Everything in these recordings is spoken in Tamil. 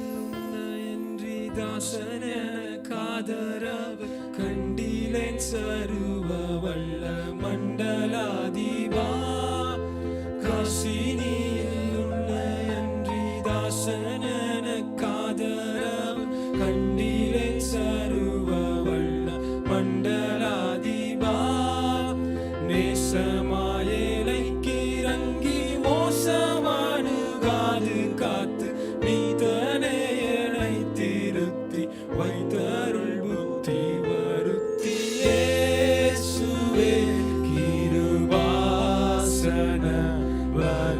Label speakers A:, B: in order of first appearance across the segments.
A: காசினின்றி தாசன காதரவு கண்டிலேன் சருவ வல்ல மண்டலாதிபா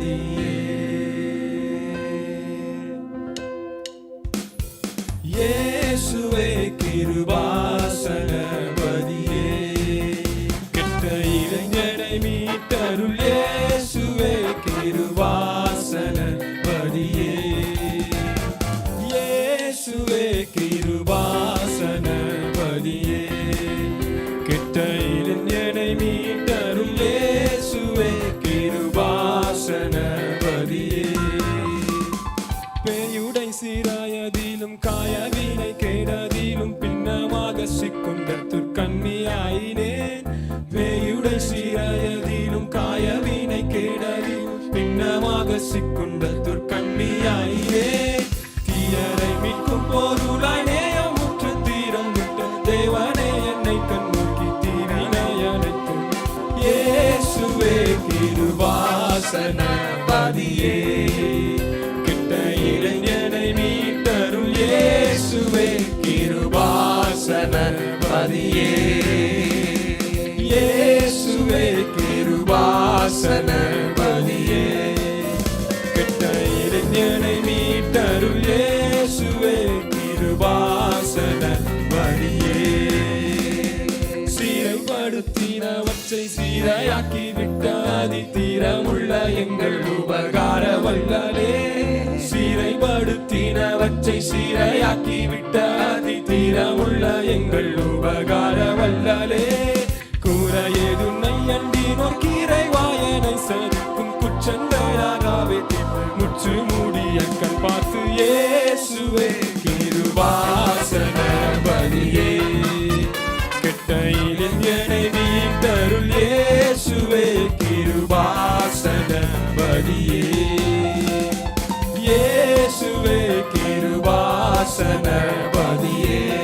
A: இயேசுவே பேயுடை காயவினை கேடதிலும் பின்னமாக சிக்குண்ட துர்க்கண்ணியாயே தீயரை மீட்கும் போருளாய் நேயம் முற்று தீரம் விட்ட தேவனே என்னை கண்ணோக்கி தீவினை அழைத்து ஏசுவே திருவாசன கிருபாசனபதியே கிட்ட இளைஞனை மீட்டருள் இயேசுவே கிருபாசனபதியே சீரைப்படுத்தினவற்றை சீரையாக்கி விட்ட அதி தீரமுள்ள எங்கள் உபகார வல்லலே. சீரைப்படுத்தினவற்றை சீரையாக்கி விட்ட அதி தீரமுள்ள எங்கள் உபகார வல்லலே. இயேசுவே கிருபாசன பதியே கெட்டையிலில் என்னை மீட்டருள் இயேசுவே கிருபாசன பதியே இயேசுவே கிருபாசன பதியே